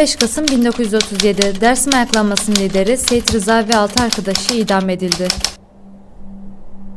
15 Kasım 1937 Dersim ayaklanmasının lideri Seyit Rıza ve 6 arkadaşı idam edildi.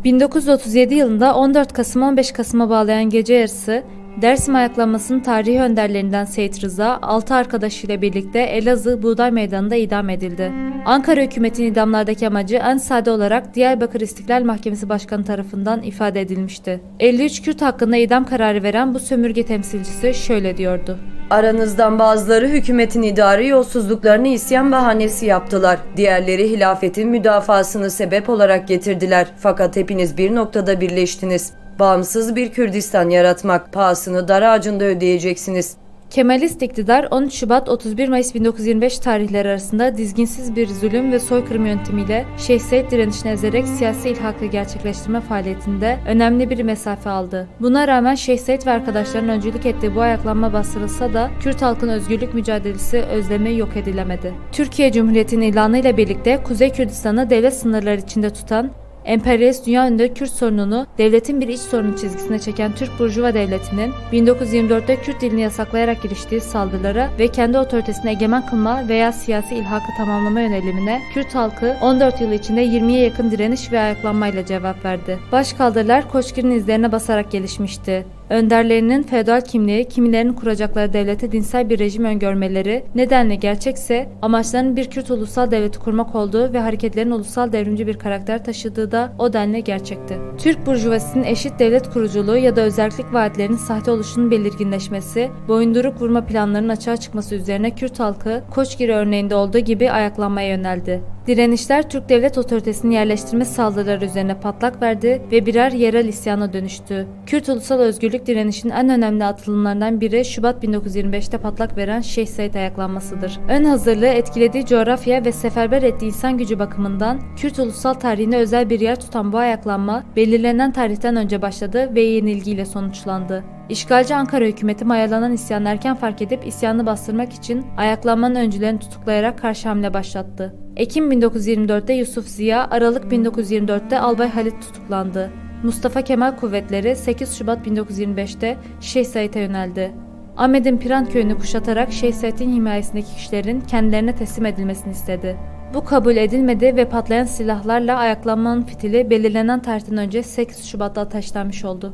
1937 yılında 14 Kasım 15 Kasım'a bağlayan gece yarısı Dersim ayaklanmasının tarihi önderlerinden Seyit Rıza, 6 arkadaşıyla birlikte Elazığ Buğday Meydanı'nda idam edildi. Ankara hükümetinin idamlardaki amacı en sade olarak Diyarbakır İstiklal Mahkemesi Başkanı tarafından ifade edilmişti. 53 Kürt hakkında idam kararı veren bu sömürge temsilcisi şöyle diyordu. Aranızdan bazıları hükümetin idari yolsuzluklarını isyan bahanesi yaptılar. Diğerleri hilafetin müdafasını sebep olarak getirdiler. Fakat hepiniz bir noktada birleştiniz. Bağımsız bir Kürdistan yaratmak pahasını dar ağacında ödeyeceksiniz. Kemalist iktidar 13 Şubat 31 Mayıs 1925 tarihleri arasında dizginsiz bir zulüm ve soykırım yöntemiyle Şeyh Said direnişini ezerek siyasi ilhakı gerçekleştirme faaliyetinde önemli bir mesafe aldı. Buna rağmen Şeyh Said ve arkadaşlarının öncülük ettiği bu ayaklanma bastırılsa da Kürt halkın özgürlük mücadelesi özlemi yok edilemedi. Türkiye Cumhuriyeti'nin ilanıyla birlikte Kuzey Kürdistan'ı devlet sınırları içinde tutan Emperyalist dünya önünde Kürt sorununu devletin bir iç sorunu çizgisine çeken Türk Burjuva Devleti'nin 1924'te Kürt dilini yasaklayarak giriştiği saldırılara ve kendi otoritesini egemen kılma veya siyasi ilhakı tamamlama yönelimine Kürt halkı 14 yıl içinde 20'ye yakın direniş ve ayaklanmayla cevap verdi. Başkaldırılar Koçgir'in izlerine basarak gelişmişti. Önderlerinin feodal kimliği, kimilerinin kuracakları devlete dinsel bir rejim öngörmeleri nedenle gerçekse amaçlarının bir Kürt ulusal devleti kurmak olduğu ve hareketlerin ulusal devrimci bir karakter taşıdığı da o denli gerçekti. Türk burjuvasinin eşit devlet kuruculuğu ya da özellik vaatlerinin sahte oluşunun belirginleşmesi, boyunduruk vurma planlarının açığa çıkması üzerine Kürt halkı Koçgir örneğinde olduğu gibi ayaklanmaya yöneldi. Direnişler Türk devlet otoritesinin yerleştirme saldırıları üzerine patlak verdi ve birer yerel isyana dönüştü. Kürt ulusal özgürlük direnişinin en önemli atılımlarından biri Şubat 1925'te patlak veren Şeyh Said ayaklanmasıdır. Ön hazırlığı etkilediği coğrafya ve seferber ettiği insan gücü bakımından Kürt ulusal tarihine özel bir yer tutan bu ayaklanma belirlenen tarihten önce başladı ve yenilgiyle sonuçlandı. İşgalci Ankara hükümeti mayalanan isyanı erken fark edip isyanı bastırmak için ayaklanmanın öncülerini tutuklayarak karşı hamle başlattı. Ekim 1924'te Yusuf Ziya, Aralık 1924'te Albay Halit tutuklandı. Mustafa Kemal kuvvetleri 8 Şubat 1925'te Şeyh Said'e yöneldi. Ahmet'in Piran köyünü kuşatarak Şeyh Said'in himayesindeki kişilerin kendilerine teslim edilmesini istedi. Bu kabul edilmedi ve patlayan silahlarla ayaklanmanın fitili belirlenen tarihten önce 8 Şubat'ta ateşlenmiş oldu.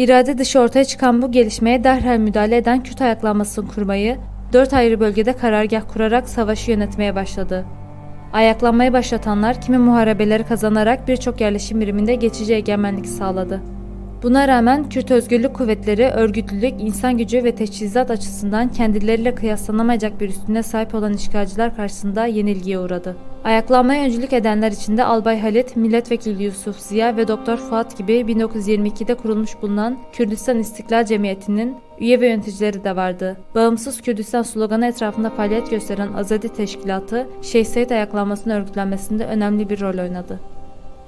İrade dışı ortaya çıkan bu gelişmeye derhal müdahale eden Kürt ayaklanmasını kurmayı, dört ayrı bölgede karargah kurarak savaşı yönetmeye başladı. Ayaklanmayı başlatanlar kimi muharebeleri kazanarak birçok yerleşim biriminde geçici egemenlik sağladı. Buna rağmen Kürt Özgürlük Kuvvetleri örgütlülük, insan gücü ve teçhizat açısından kendileriyle kıyaslanamayacak bir üstüne sahip olan işgalciler karşısında yenilgiye uğradı. Ayaklanmaya öncülük edenler içinde Albay Halit, Milletvekili Yusuf Ziya ve Doktor Fuat gibi 1922'de kurulmuş bulunan Kürdistan İstiklal Cemiyeti'nin üye ve yöneticileri de vardı. Bağımsız Kürdistan sloganı etrafında faaliyet gösteren Azadi Teşkilatı, Şeyh Said ayaklanmasının örgütlenmesinde önemli bir rol oynadı.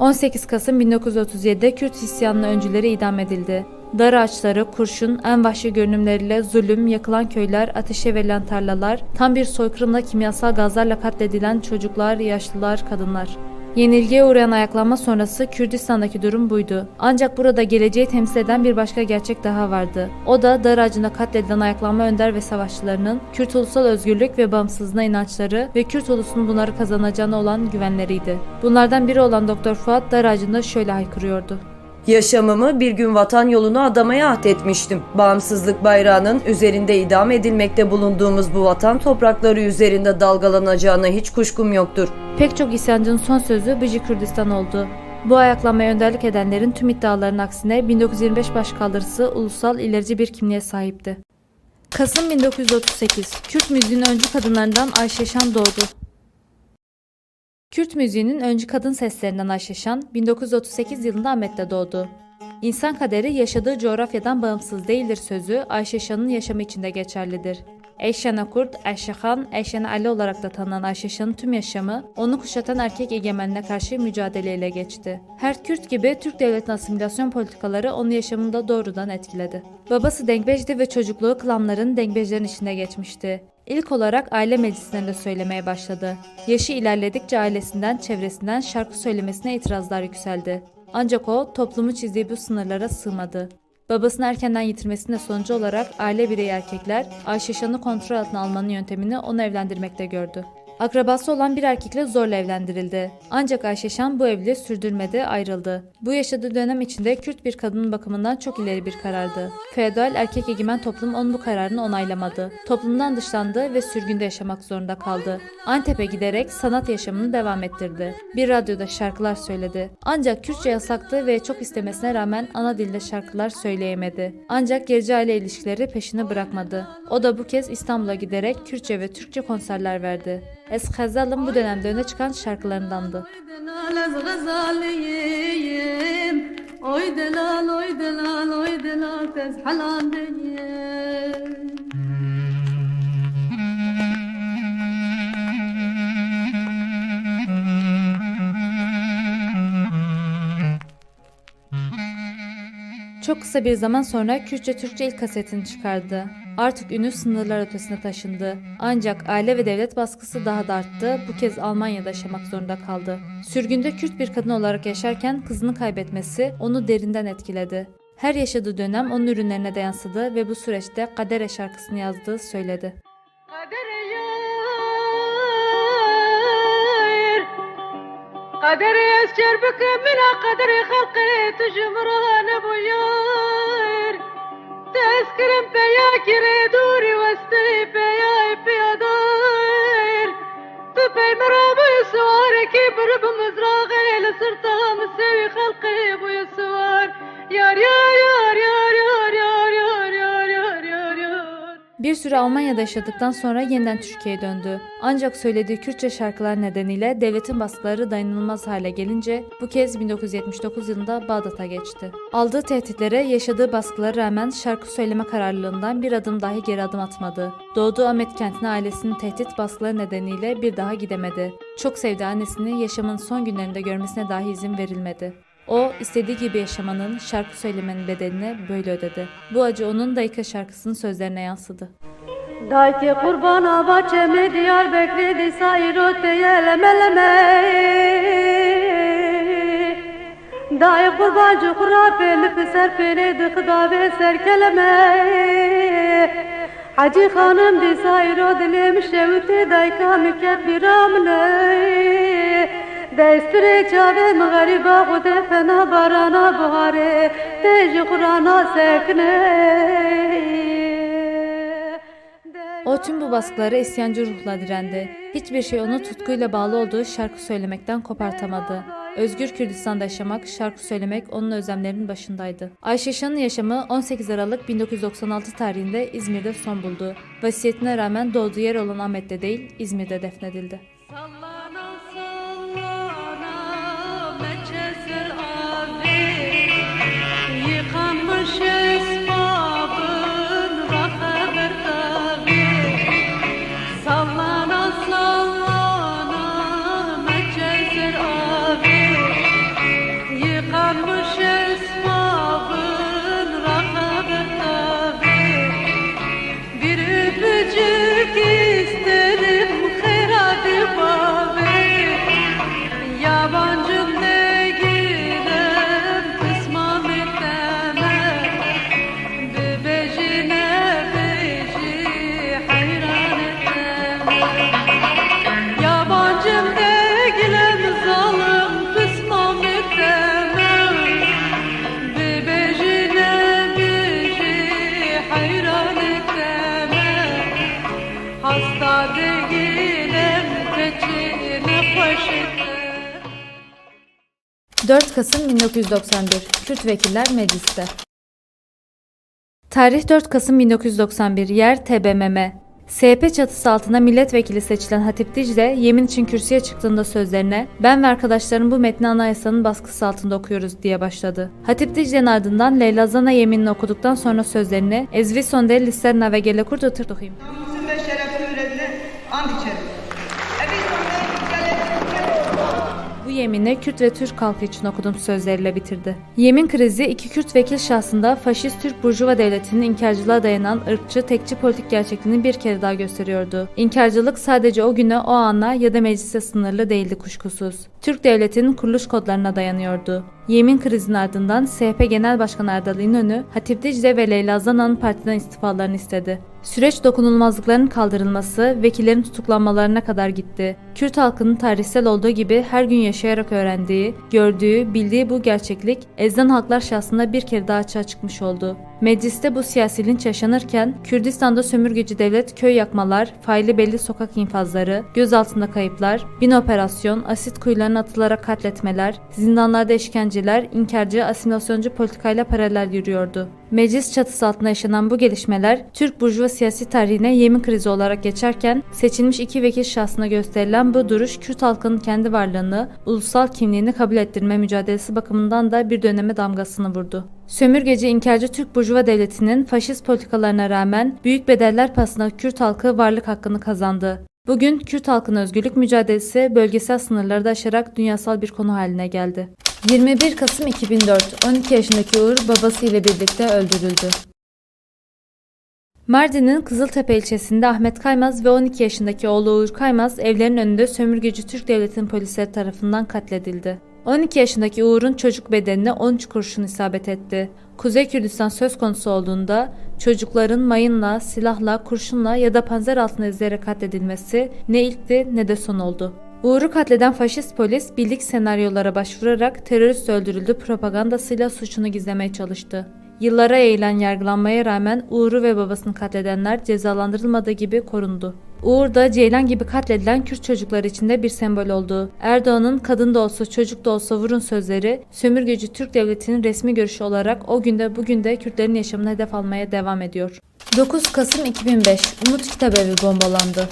18 Kasım 1937'de Kürt isyanının öncüleri idam edildi. Dar ağaçları, kurşun, en vahşi görünümleriyle zulüm, yakılan köyler, ateşe verilen tarlalar, tam bir soykırımla kimyasal gazlarla katledilen çocuklar, yaşlılar, kadınlar. Yenilgiye uğrayan ayaklanma sonrası Kürdistan'daki durum buydu. Ancak burada geleceği temsil eden bir başka gerçek daha vardı. O da dar ağacında katledilen ayaklanma önder ve savaşçılarının Kürt ulusal özgürlük ve bağımsızlığına inançları ve Kürt ulusunun bunları kazanacağına olan güvenleriydi. Bunlardan biri olan Doktor Fuat dar ağacında şöyle haykırıyordu. Yaşamımı bir gün vatan yolunu adamaya ahdetmiştim. Bağımsızlık bayrağının üzerinde idam edilmekte bulunduğumuz bu vatan toprakları üzerinde dalgalanacağına hiç kuşkum yoktur. Pek çok isyancının son sözü Bıcı Kürdistan oldu. Bu ayaklanmaya önderlik edenlerin tüm iddialarının aksine 1925 başkaldırısı ulusal ilerici bir kimliğe sahipti. Kasım 1938 Kürt müziğinin öncü kadınlarından Ayşe Şan doğdu. Kürt müziğinin öncü kadın seslerinden Ayşe Şan 1938 yılında Ahmet'te doğdu. İnsan kaderi yaşadığı coğrafyadan bağımsız değildir sözü Ayşe Şan'ın yaşamı içinde geçerlidir. Eyşana Kurt, Ayşe Han, Eyşana Ali olarak da tanınan Ayşe Şan'ın tüm yaşamı onu kuşatan erkek egemenliğine karşı mücadeleyle geçti. Her Kürt gibi Türk devletinin asimilasyon politikaları onun yaşamında doğrudan etkiledi. Babası Dengbej'di ve çocukluğu klanların Dengbejlerin içinde geçmişti. İlk olarak aile meclislerinde söylemeye başladı. Yaşı ilerledikçe ailesinden, çevresinden şarkı söylemesine itirazlar yükseldi. Ancak o toplumu çizdiği bu sınırlara sığmadı. Babasını erkenden yitirmesinin de sonucu olarak aile bireyi erkekler Ayşe Şan'ı kontrol altına almanın yöntemini onu evlendirmekte gördü. Akrabası olan bir erkekle zorla evlendirildi. Ancak Ayşe Şan bu evliliği sürdürmedi, ayrıldı. Bu yaşadığı dönem içinde Kürt bir kadının bakımından çok ileri bir karardı. Feodal erkek egemen toplum onun bu kararını onaylamadı. Toplumdan dışlandı ve sürgünde yaşamak zorunda kaldı. Antep'e giderek sanat yaşamını devam ettirdi. Bir radyoda şarkılar söyledi. Ancak Kürtçe yasaktı ve çok istemesine rağmen ana dilde şarkılar söyleyemedi. Ancak gerici aile ilişkileri peşini bırakmadı. O da bu kez İstanbul'a giderek Kürtçe ve Türkçe konserler verdi. Eskazal'ın bu dönemde öne çıkan şarkılarındandı. Ez Oy delal oy delal oy delal tez halandeyim Çok kısa bir zaman sonra Kürtçe Türkçe ilk kasetini çıkardı. Artık ünü sınırlar ötesine taşındı. Ancak aile ve devlet baskısı daha da arttı. Bu kez Almanya'da yaşamak zorunda kaldı. Sürgünde Kürt bir kadın olarak yaşarken kızını kaybetmesi onu derinden etkiledi. Her yaşadığı dönem onun ürünlerine de yansıdı ve bu süreçte Kadere şarkısını yazdığı söyledi. Kader yayır Kader yescer bike mina kaderi halkı ते स्क्रम पे या किरे दूरी वस्ते पे या पे अदार तो पे मराब सवार की برب مزرعة لسرطة مسوي خلقي ابو يسوار Bir süre Almanya'da yaşadıktan sonra yeniden Türkiye'ye döndü. Ancak söylediği Kürtçe şarkılar nedeniyle devletin baskıları dayanılmaz hale gelince bu kez 1979 yılında Bağdat'a geçti. Aldığı tehditlere, yaşadığı baskılara rağmen şarkı söyleme kararlılığından bir adım dahi geri adım atmadı. Doğduğu Ahmet kentine ailesinin tehdit baskıları nedeniyle bir daha gidemedi. Çok sevdiği annesini yaşamın son günlerinde görmesine dahi izin verilmedi. O istediği gibi yaşamanın, şarkı söylemenin bedelini böyle ödedi. Bu acı onun Dayıka şarkısının sözlerine yansıdı. Dayke kurbana bahçemi diyar bekledi sayrot yelemeleme Dayı kurbancı kurapeli piser peri dıkıda ve serkeleme Hacı hanım di sayro dilim şevti dayka müket bir Destire çave mağariba kude fena barana buhare Teci kurana sekne O tüm bu baskılara isyancı ruhla direndi. Hiçbir şey onu tutkuyla bağlı olduğu şarkı söylemekten kopartamadı. Özgür Kürdistan'da yaşamak, şarkı söylemek onun özlemlerinin başındaydı. Ayşe Şan'ın yaşamı 18 Aralık 1996 tarihinde İzmir'de son buldu. Vasiyetine rağmen doğduğu yer olan Ahmet'te değil, İzmir'de defnedildi. Sallana 4 Kasım 1991 Kürt Vekiller Mecliste Tarih 4 Kasım 1991 Yer TBMM SP çatısı altında milletvekili seçilen Hatip Dicle, yemin için kürsüye çıktığında sözlerine "Ben ve arkadaşlarım bu metni anayasanın baskısı altında okuyoruz." diye başladı. Hatip Dicle'nin ardından Leyla Zana yeminini okuduktan sonra sözlerini "Ezvi sonde listerna ve gele kurdu tırtıkıyım." Bu yeminle Kürt ve Türk halkı için okudum sözleriyle bitirdi. Yemin krizi iki Kürt vekil şahsında faşist Türk Burjuva Devleti'nin inkarcılığa dayanan ırkçı, tekçi politik gerçekliğini bir kere daha gösteriyordu. İnkarcılık sadece o güne, o ana ya da meclise sınırlı değildi kuşkusuz. Türk Devleti'nin kuruluş kodlarına dayanıyordu. Yemin krizinin ardından CHP Genel Başkanı Erdal İnönü, Hatip Dicle ve Leyla Zana'nın partiden istifalarını istedi. Süreç dokunulmazlıkların kaldırılması, vekillerin tutuklanmalarına kadar gitti. Kürt halkının tarihsel olduğu gibi her gün yaşayarak öğrendiği, gördüğü, bildiği bu gerçeklik ezdan halklar şahsında bir kere daha açığa çıkmış oldu. Mecliste bu siyasi linç yaşanırken Kürdistan'da sömürgeci devlet köy yakmalar, faili belli sokak infazları, gözaltında kayıplar, bin operasyon, asit kuyularına atılarak katletmeler, zindanlarda işkenceler, inkarcı, asimilasyoncu politikayla paralel yürüyordu. Meclis çatısı altında yaşanan bu gelişmeler Türk burjuva siyasi tarihine yemin krizi olarak geçerken seçilmiş iki vekil şahsına gösterilen bu duruş Kürt halkının kendi varlığını, ulusal kimliğini kabul ettirme mücadelesi bakımından da bir döneme damgasını vurdu. Sömürgeci inkarcı Türk Burjuva Devleti'nin faşist politikalarına rağmen büyük bedeller pahasına Kürt halkı varlık hakkını kazandı. Bugün Kürt halkının özgürlük mücadelesi bölgesel sınırları da aşarak dünyasal bir konu haline geldi. 21 Kasım 2004 12 yaşındaki Uğur babası ile birlikte öldürüldü. Mardin'in Kızıltepe ilçesinde Ahmet Kaymaz ve 12 yaşındaki oğlu Uğur Kaymaz evlerinin önünde sömürgeci Türk Devleti'nin polisleri tarafından katledildi. 12 yaşındaki Uğur'un çocuk bedenine 13 kurşun isabet etti. Kuzey Kürdistan söz konusu olduğunda çocukların mayınla, silahla, kurşunla ya da panzer altına ezilerek katledilmesi ne ilkti ne de son oldu. Uğur'u katleden faşist polis bildik senaryolara başvurarak terörist öldürüldü propagandasıyla suçunu gizlemeye çalıştı. Yıllara eğilen yargılanmaya rağmen Uğur'u ve babasını katledenler cezalandırılmadığı gibi korundu. Uğur da Ceylan gibi katledilen Kürt çocuklar içinde bir sembol oldu. Erdoğan'ın kadın da olsa çocuk da olsa vurun sözleri sömürgeci Türk Devleti'nin resmi görüşü olarak o günde bugün de Kürtlerin yaşamını hedef almaya devam ediyor. 9 Kasım 2005 Umut Kitabevi bombalandı.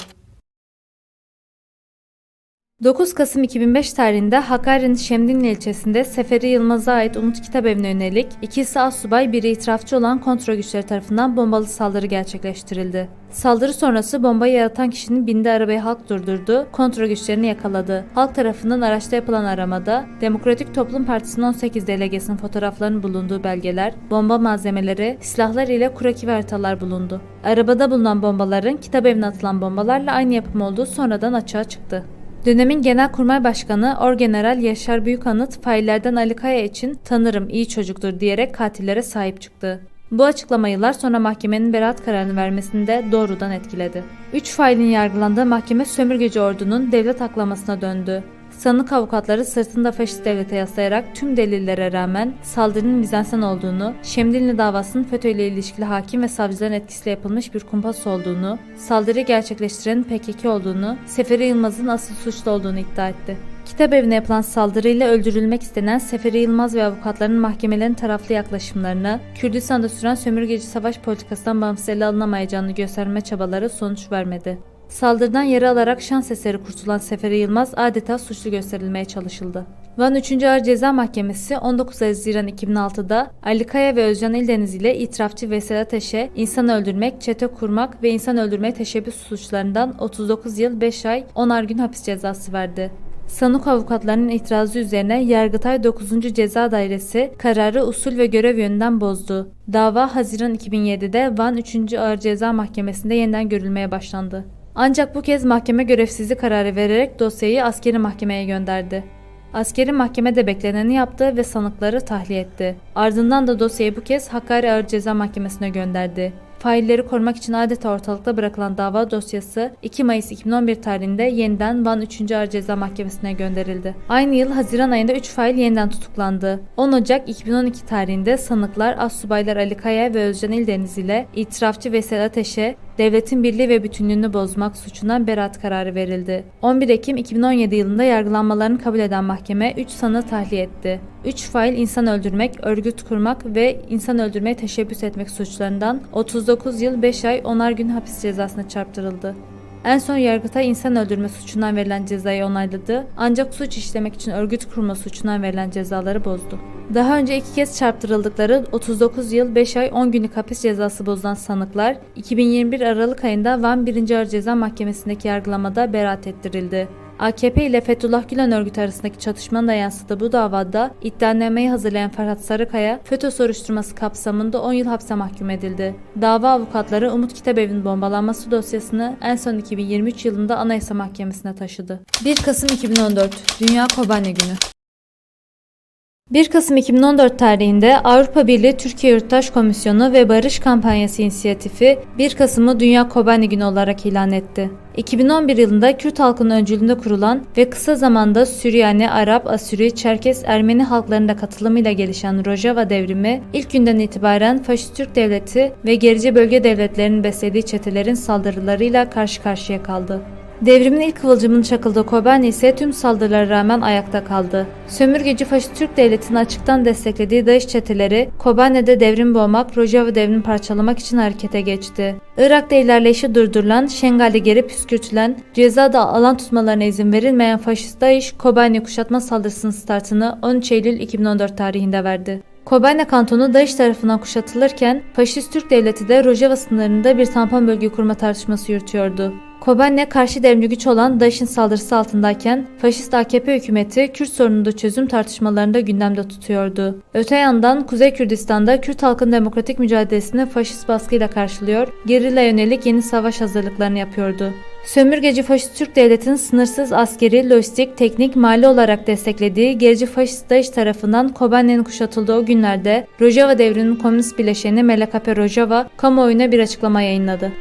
9 Kasım 2005 tarihinde Hakkari'nin Şemdinli ilçesinde Seferi Yılmaz'a ait Umut Kitabevi'ne yönelik ikisi assubay biri itirafçı olan kontrol güçleri tarafından bombalı saldırı gerçekleştirildi. Saldırı sonrası bombayı yaratan kişinin bindiği arabayı halk durdurdu, kontrol güçlerini yakaladı. Halk tarafından araçta yapılan aramada Demokratik Toplum Partisi'nin 18 delegesinin fotoğraflarının bulunduğu belgeler, bomba malzemeleri, silahlar ile kuraki ve haritalar bulundu. Arabada bulunan bombaların kitabevine atılan bombalarla aynı yapım olduğu sonradan açığa çıktı. Dönemin Genelkurmay Başkanı Orgeneral Yaşar Büyükanıt faillerden Ali Kaya için tanırım iyi çocuktur diyerek katillere sahip çıktı. Bu açıklama yıllar sonra mahkemenin beraat kararını vermesini de doğrudan etkiledi. Üç failin yargılandığı mahkeme sömürgeci ordunun devlet aklamasına döndü. Sanık avukatları sırtında faşist devlete yaslayarak tüm delillere rağmen saldırının mizansen olduğunu, Şemdinli davasının FETÖ ile ilişkili hakim ve savcıların etkisiyle yapılmış bir kumpas olduğunu, saldırıyı gerçekleştirenin PKK olduğunu, Seferi Yılmaz'ın asıl suçlu olduğunu iddia etti. Kitap evine yapılan saldırıyla öldürülmek istenen Seferi Yılmaz ve avukatlarının mahkemelerin taraflı yaklaşımlarına, Kürdistan'da süren sömürgeci savaş politikasından bağımsız ele alınamayacağını gösterme çabaları sonuç vermedi. Saldırıdan yara alarak şans eseri kurtulan Seferi Yılmaz adeta suçlu gösterilmeye çalışıldı. Van 3. Ağır Ceza Mahkemesi 19 Haziran 2006'da Ali Kaya ve Özcan İldeniz ile itirafçı Veysel Ateş'e insan öldürmek, çete kurmak ve insan öldürmeye teşebbüs suçlarından 39 yıl 5 ay 10'ar gün hapis cezası verdi. Sanık avukatlarının itirazı üzerine Yargıtay 9. Ceza Dairesi kararı usul ve görev yönünden bozdu. Dava Haziran 2007'de Van 3. Ağır Ceza Mahkemesi'nde yeniden görülmeye başlandı. Ancak bu kez mahkeme görevsizlik kararı vererek dosyayı askeri mahkemeye gönderdi. Askeri mahkeme de bekleneni yaptı ve sanıkları tahliye etti. Ardından da dosyayı bu kez Hakkari Ağır Ceza Mahkemesi'ne gönderdi. Failleri korumak için adeta ortalıkta bırakılan dava dosyası 2 Mayıs 2011 tarihinde yeniden Van 3. Ağır Ceza Mahkemesi'ne gönderildi. Aynı yıl Haziran ayında 3 fail yeniden tutuklandı. 10 Ocak 2012 tarihinde sanıklar Assubaylar Ali Kaya ve Özcan İldeniz ile itirafçı Veysel Ateş'e devletin birliği ve bütünlüğünü bozmak suçundan beraat kararı verildi. 11 Ekim 2017 yılında yargılanmalarını kabul eden mahkeme 3 sanığı tahliye etti. 3 fail insan öldürmek, örgüt kurmak ve insan öldürmeye teşebbüs etmek suçlarından 39 yıl 5 ay 10'ar gün hapis cezasına çarptırıldı. En son Yargıtay insan öldürme suçundan verilen cezayı onayladı ancak suç işlemek için örgüt kurma suçundan verilen cezaları bozdu. Daha önce iki kez çarptırıldıkları 39 yıl 5 ay 10 günlük hapis cezası bozulan sanıklar 2021 Aralık ayında Van 1. Ağır Ceza Mahkemesi'ndeki yargılamada beraat ettirildi. AKP ile Fethullah Gülen örgütü arasındaki çatışmanın da yansıdığı bu davada iddianameyi hazırlayan Ferhat Sarıkaya, FETÖ soruşturması kapsamında 10 yıl hapse mahkum edildi. Dava avukatları Umut Kitabevi'nin bombalanması dosyasını en son 2023 yılında Anayasa Mahkemesi'ne taşıdı. 1 Kasım 2014 Dünya Kobane Günü 1 Kasım 2014 tarihinde Avrupa Birliği Türkiye Yurttaş Komisyonu ve Barış Kampanyası inisiyatifi 1 Kasım'ı Dünya Kobani Günü olarak ilan etti. 2011 yılında Kürt halkının öncülüğünde kurulan ve kısa zamanda Süryani, Arap, Asüri, Çerkes, Ermeni halklarının katılımıyla gelişen Rojava devrimi ilk günden itibaren Faşist Türk Devleti ve gerici bölge devletlerinin beslediği çetelerin saldırılarıyla karşı karşıya kaldı. Devrimin ilk kıvılcımının çakıldığı Kobani ise tüm saldırılara rağmen ayakta kaldı. Sömürgeci Faşist Türk Devleti'nin açıktan desteklediği Daesh çeteleri Kobani'de devrim boğmak, Rojava devrini parçalamak için harekete geçti. Irak'ta ilerleyişi durdurulan, Şengal'de geri püskürtülen, cezada alan tutmalarına izin verilmeyen Faşist Daesh, Kobani kuşatma saldırısının startını 13 Eylül 2014 tarihinde verdi. Kobane kantonu Daesh tarafından kuşatılırken Faşist Türk Devleti de Rojava sınırında bir tampon bölge kurma tartışması yürütüyordu. Kobane karşı devrimci güç olan DAEŞ'in saldırısı altındayken faşist AKP hükümeti Kürt sorununda çözüm tartışmalarında gündemde tutuyordu. Öte yandan Kuzey Kürdistan'da Kürt halkın demokratik mücadelesini faşist baskıyla karşılıyor, gerilla yönelik yeni savaş hazırlıklarını yapıyordu. Sömürgeci Faşist Türk Devleti'nin sınırsız askeri, lojistik, teknik, mali olarak desteklediği gerici Faşist DAEŞ tarafından Kobane'nin kuşatıldığı o günlerde Rojava devrinin komünist bileşeni MLKP Rojava kamuoyuna bir açıklama yayınladı.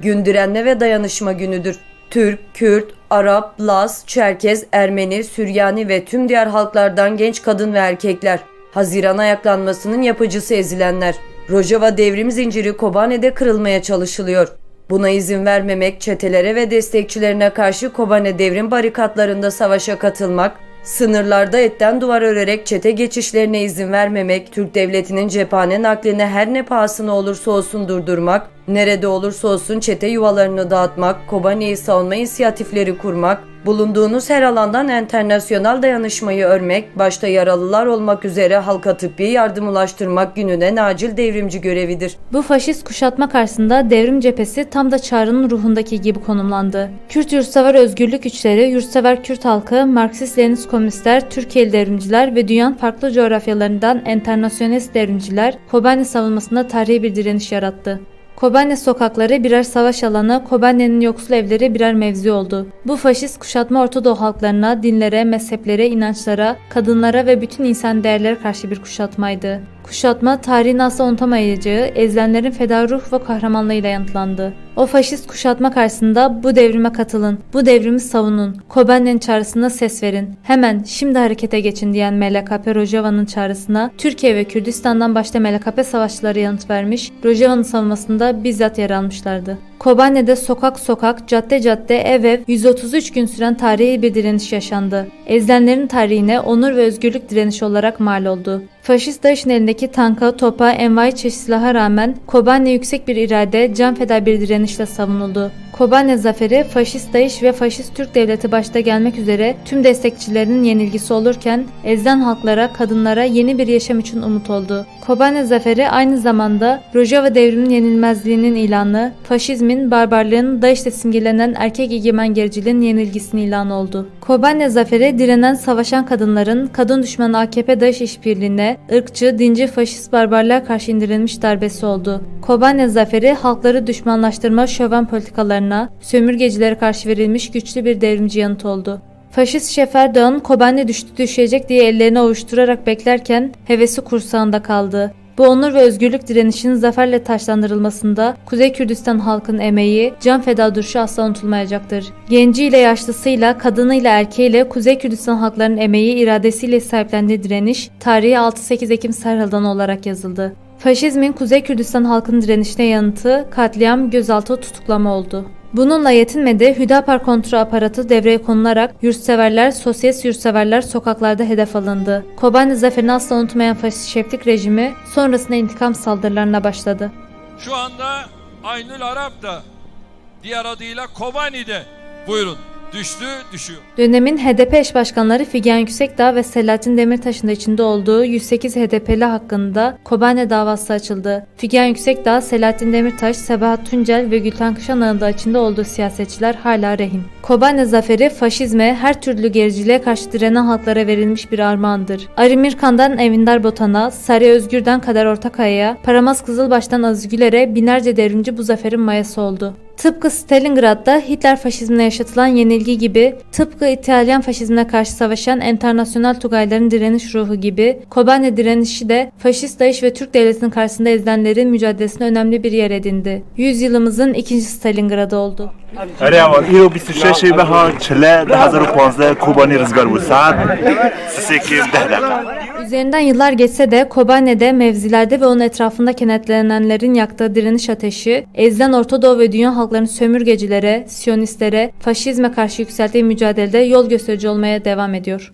Gün direnme ve dayanışma günüdür. Türk, Kürt, Arap, Laz, Çerkez, Ermeni, Süryani ve tüm diğer halklardan genç kadın ve erkekler. Haziran ayaklanmasının yapıcısı ezilenler. Rojava devrim zinciri Kobane'de kırılmaya çalışılıyor. Buna izin vermemek, çetelere ve destekçilerine karşı Kobane devrim barikatlarında savaşa katılmak, sınırlarda etten duvar örerek çete geçişlerine izin vermemek, Türk devletinin cephane naklini her ne pahasına olursa olsun durdurmak, nerede olursa olsun çete yuvalarını dağıtmak, Kobane'yi savunma inisiyatifleri kurmak, bulunduğunuz her alandan enternasyonal dayanışmayı örmek, başta yaralılar olmak üzere halka tıbbi yardım ulaştırmak gününe acil devrimci görevidir. Bu faşist kuşatma karşısında devrim cephesi tam da çağrının ruhundaki gibi konumlandı. Kürt yurtsever özgürlük güçleri, yurtsever Kürt halkı, Marksist-Leninist komünistler, Türkiye'li devrimciler ve dünyanın farklı coğrafyalarından enternasyonist devrimciler Kobani savunmasında tarihi bir direniş yarattı. Kobane sokakları birer savaş alanı, Kobane'nin yoksul evleri birer mevzi oldu. Bu faşist kuşatma Ortadoğu halklarına, dinlere, mezheplere, inançlara, kadınlara ve bütün insan değerlere karşı bir kuşatmaydı. Kuşatma tarihin asla unutamayacağı, ezilenlerin feda ruh ve kahramanlığıyla yanıtlandı. O faşist kuşatma karşısında bu devrime katılın, bu devrimi savunun, Kobane'nin çağrısına ses verin, hemen şimdi harekete geçin diyen MLKP Rojava'nın çağrısına Türkiye ve Kürdistan'dan başta MLKP savaşçıları yanıt vermiş, Rojava'nın savunmasında bizzat yer almışlardı. Kobane'de sokak sokak, cadde cadde, ev ev 133 gün süren tarihi bir direniş yaşandı. Ezilenlerin tarihine onur ve özgürlük direnişi olarak mal oldu. Faşist DAEŞ'in elindeki tanka, topa, envai çeşit silaha rağmen Kobane yüksek bir irade, can feda bir direnişle savunuldu. Kobane zaferi faşist DAEŞ ve faşist Türk devleti başta gelmek üzere tüm destekçilerinin yenilgisi olurken ezilen halklara, kadınlara yeni bir yaşam için umut oldu. Kobane zaferi aynı zamanda Rojava devriminin yenilmezliğinin ilanı, faşizmin, barbarlığın, DAEŞ'le simgelenen erkek egemen gericiliğin yenilgisinin ilanı oldu. Kobane zaferi direnen savaşan kadınların kadın düşmanı AKP DAEŞ işbirliğine, ırkçı, dinci, faşist barbarlığa karşı indirilmiş darbesi oldu. Kobane zaferi halkları düşmanlaştırma şöven politikalarına, sömürgecilere karşı verilmiş güçlü bir devrimci yanıt oldu. Faşist şef Erdoğan Kobane düştü düşecek diye ellerini ovuşturarak beklerken hevesi kursağında kaldı. Bu onur ve özgürlük direnişinin zaferle taşlandırılmasında Kuzey Kürdistan halkının emeği, can feda duruşu asla unutulmayacaktır. Genciyle yaşlısıyla, kadınıyla erkeğiyle Kuzey Kürdistan halklarının emeği, iradesiyle sahiplendiği direniş, tarihi 6-8 Ekim Serhal'dan olarak yazıldı. Faşizmin Kuzey Kürdistan halkının direnişine yanıtı katliam, gözaltı, tutuklama oldu. Bununla yetinmedi, Hüdapar kontrol aparatı devreye konularak yurtseverler, sosyalist yurtseverler sokaklarda hedef alındı. Kobani zaferini asla unutmayan faşist şeflik rejimi sonrasında intikam saldırılarına başladı. Şu anda Aynül Arap da diğer adıyla Kobani'de buyurun düştü düşüyor. Dönemin HDP eş başkanları Figen Yüksekdağ ve Selahattin Demirtaş'ın da içinde olduğu 108 HDP'li hakkında Kobane davası açıldı. Figen Yüksekdağ, Selahattin Demirtaş, Sebahat Tuncel ve Gülten Kışanağ'ın da içinde olduğu siyasetçiler hala rehin. Kobane zaferi faşizme, her türlü gericiliğe karşı direnen halklara verilmiş bir armağandır. Ali Mirkan'dan Evindar Botan'a, Sarı Özgür'den Kader Ortakaya'ya, Paramaz Kızılbaş'tan Aziz Güler'e binlerce devrimci bu zaferin mayası oldu. Tıpkı Stalingrad'da Hitler faşizmine yaşatılan yenilgi gibi, tıpkı İtalyan faşizmine karşı savaşan enternasyonel tugayların direniş ruhu gibi, Kobane direnişi de faşist Daesh ve Türk devletinin karşısında ezilenlerin mücadelesine önemli bir yer edindi. Yüzyılımızın ikinci Stalingrad'ı oldu. Реално, и оби се шеше имаха чле 2015 кубани разгар во сад, се секи Üzerinden yıllar geçse de Kobane'de, mevzilerde ve onun etrafında kenetlenenlerin yaktığı direniş ateşi, ezilen Orta Doğu ve dünya halklarının sömürgecilere, Siyonistlere, faşizme karşı yükselttiği mücadelede yol gösterici olmaya devam ediyor.